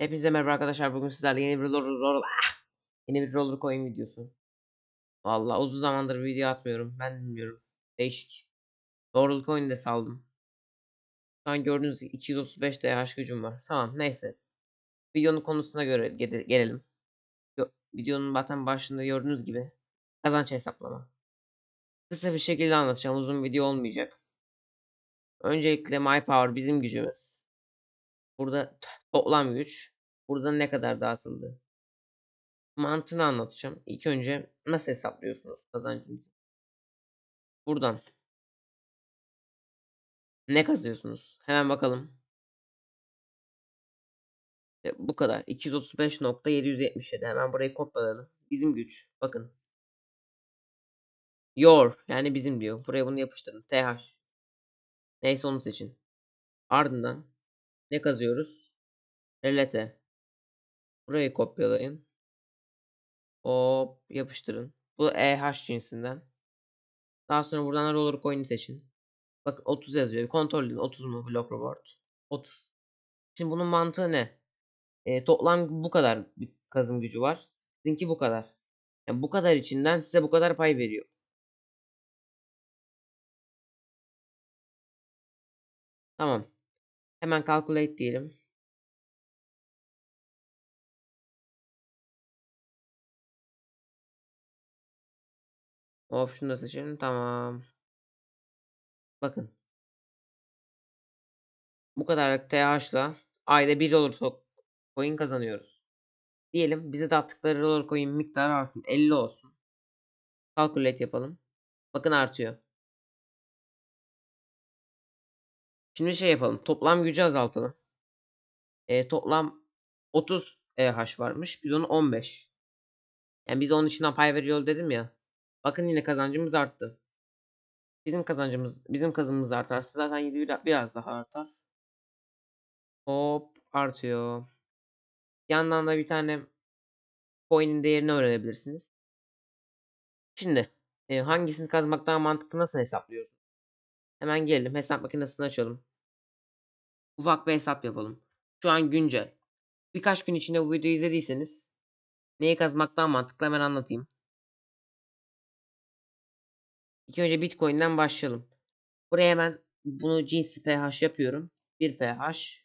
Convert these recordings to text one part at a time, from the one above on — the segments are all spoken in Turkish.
Hepinize merhaba arkadaşlar. Bugün sizlerle yeni bir roller, roller, ah! yeni bir roller coin videosu. Vallahi uzun zamandır video atmıyorum. Ben bilmiyorum. Değişik. Roller coin de saldım. Şu an gördüğünüz gibi 235 DH gücüm var. Tamam neyse. Videonun konusuna göre gele- gelelim. Videonun zaten başında gördüğünüz gibi kazanç hesaplama. Kısa bir şekilde anlatacağım. Uzun video olmayacak. Öncelikle My Power bizim gücümüz. Burada toplam güç. Burada ne kadar dağıtıldı? Mantığını anlatacağım. İlk önce nasıl hesaplıyorsunuz kazancınızı? Buradan. Ne kazıyorsunuz? Hemen bakalım. İşte bu kadar. 235.777. Hemen burayı kopyalayalım. Bizim güç. Bakın. Your. Yani bizim diyor. Buraya bunu yapıştırın. TH. Neyse onu seçin. Ardından ne kazıyoruz? Relate. Burayı kopyalayın. Hop yapıştırın. Bu EH cinsinden. Daha sonra buradan roller coin'i seçin. Bakın 30 yazıyor. Kontrol edin. 30 mu block reward? 30. Şimdi bunun mantığı ne? E, toplam bu kadar bir kazım gücü var. Sizinki bu kadar. Yani bu kadar içinden size bu kadar pay veriyor. Tamam. Hemen calculate diyelim. Hop şunu da seçelim. Tamam. Bakın. Bu kadarlık TH'la ayda 1 dolar coin kazanıyoruz. Diyelim bize de attıkları dolar coin miktarı artsın. 50 olsun. Calculate yapalım. Bakın artıyor. Şimdi şey yapalım. Toplam gücü azaltalım. E, toplam 30 EH varmış. Biz onu 15. Yani biz onun içinden pay veriyor dedim ya. Bakın yine kazancımız arttı. Bizim kazancımız, bizim kazımız artarsa zaten 7 biraz, daha artar. Hop artıyor. Yandan da bir tane coin'in değerini öğrenebilirsiniz. Şimdi e, hangisini kazmak mantıklı nasıl hesaplıyoruz? Hemen gelelim hesap makinesini açalım. Ufak bir hesap yapalım. Şu an güncel. Birkaç gün içinde bu videoyu izlediyseniz neyi kazmak daha mantıklı hemen anlatayım. İlk önce Bitcoin'den başlayalım. Buraya hemen bunu cinsi pH yapıyorum. 1 pH.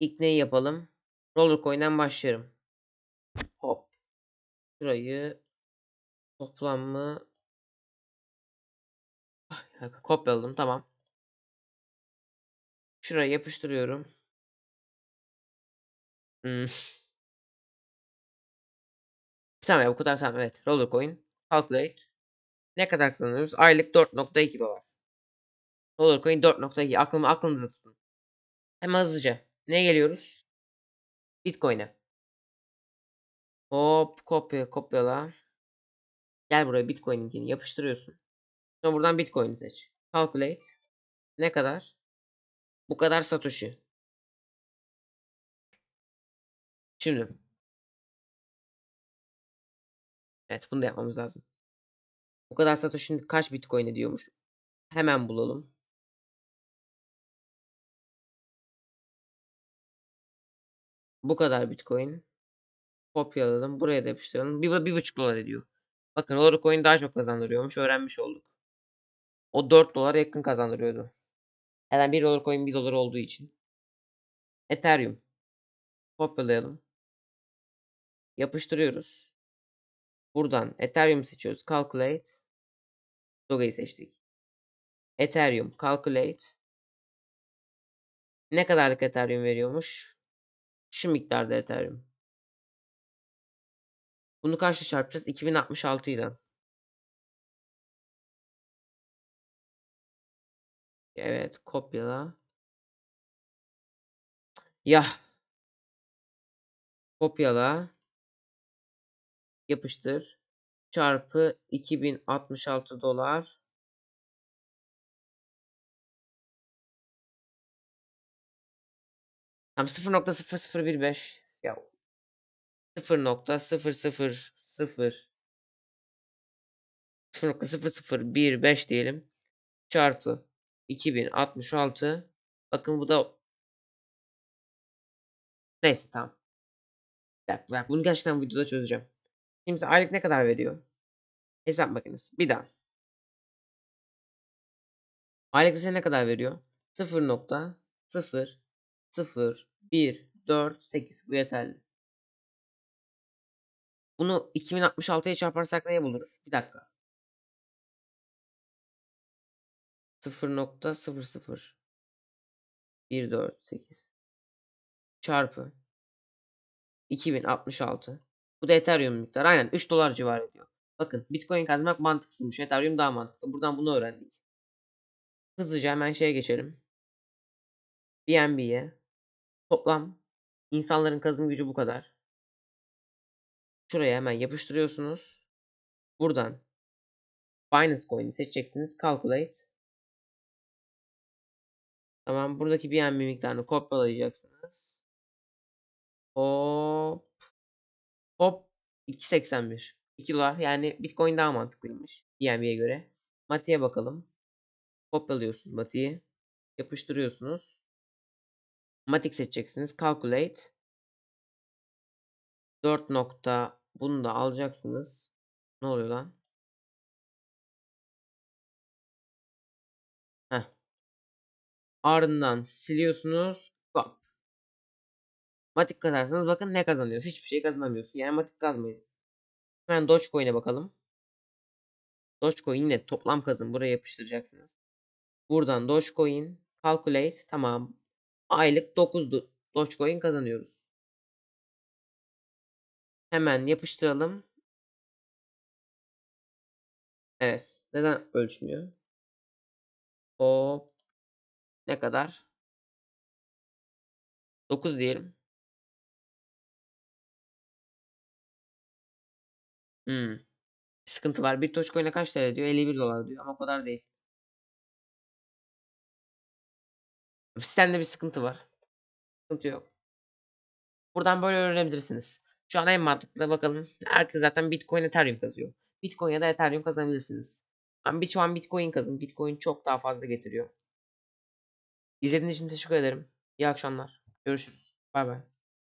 İlk neyi yapalım? Rollercoin'den başlarım. Hop. Şurayı toplamı kopyaladım. Tamam. Şuraya yapıştırıyorum. Hmm. Tamam ya bu kadar tamam evet. Rollercoin. Calculate. Ne kadar kazanıyoruz? Aylık 4.2 dolar. Rollercoin 4.2. Aklım, aklınızda tutun. Hemen hızlıca. Ne geliyoruz? Bitcoin'e. Hop kopya kopyala. Gel buraya Bitcoin'inkini yapıştırıyorsun. Sonra buradan Bitcoin'i seç. Calculate. Ne kadar? Bu kadar Satoshi. Şimdi. Evet bunu da yapmamız lazım. Bu kadar Satoshi'nin kaç Bitcoin ediyormuş? Hemen bulalım. Bu kadar Bitcoin. Kopyaladım. Buraya da yapıştıralım. Bir, bir buçuk dolar ediyor. Bakın Dogecoin daha çok kazandırıyormuş. Öğrenmiş olduk. O 4 dolara yakın kazandırıyordu. Yani 1 dolar coin 1 dolar olduğu için. Ethereum. Kopyalayalım. Yapıştırıyoruz. Buradan Ethereum seçiyoruz. Calculate. Doge'yi seçtik. Ethereum. Calculate. Ne kadarlık Ethereum veriyormuş? Şu miktarda Ethereum. Bunu kaçla çarpacağız? 2066 ile. Evet, kopyala. Ya. Kopyala. Yapıştır. Çarpı 2066 dolar. Tam 0.0015 ya 0.000 0.0015 diyelim. Çarpı 2066 Bakın bu da Neyse tamam. Bir dakika, bak bunu gerçekten videoda çözeceğim. Şimdi aylık ne kadar veriyor? Hesap makinesi. Bir daha. Aylık size ne kadar veriyor? 0.00148 bu yeterli. Bunu 2066'ya çarparsak neye buluruz? Bir dakika. 0.00148 çarpı 2066. Bu da Ethereum miktarı. Aynen 3 dolar civarı ediyor. Bakın Bitcoin kazanmak mantıksızmış. Ethereum daha mantıklı. Buradan bunu öğrendik. Hızlıca hemen şeye geçelim. BNB'ye. Toplam insanların kazım gücü bu kadar. Şuraya hemen yapıştırıyorsunuz. Buradan Binance Coin'i seçeceksiniz. Calculate. Tamam. Buradaki BNB miktarını kopyalayacaksınız. Hop. Hop. 2.81. 2 dolar. Yani Bitcoin daha mantıklıymış. BNB'ye göre. Mati'ye bakalım. Kopyalıyorsunuz Mati'yi. Yapıştırıyorsunuz. Matik seçeceksiniz. Calculate. 4 nokta. Bunu da alacaksınız. Ne oluyor lan? Ardından siliyorsunuz. Hop. Matik kazarsanız bakın ne kazanıyoruz. Hiçbir şey kazanamıyorsun. Yani matik kazmayın. Hemen Dogecoin'e bakalım. Dogecoin yine toplam kazın. Buraya yapıştıracaksınız. Buradan Dogecoin calculate tamam. Aylık 9 Dogecoin kazanıyoruz. Hemen yapıştıralım. Evet. Neden ölçmüyor? Hop. Ne kadar? 9 diyelim. Hmm. Bir sıkıntı var. Bir Dogecoin'e kaç TL diyor? 51 dolar diyor ama o kadar değil. Sistemde bir sıkıntı var. Sıkıntı yok. Buradan böyle öğrenebilirsiniz. Şu an en mantıklı bakalım. Herkes zaten Bitcoin, Ethereum kazıyor. Bitcoin ya da Ethereum kazanabilirsiniz. Ben bir şu an Bitcoin kazın. Bitcoin çok daha fazla getiriyor. İzlediğiniz için teşekkür ederim. İyi akşamlar. Görüşürüz. Bay bay.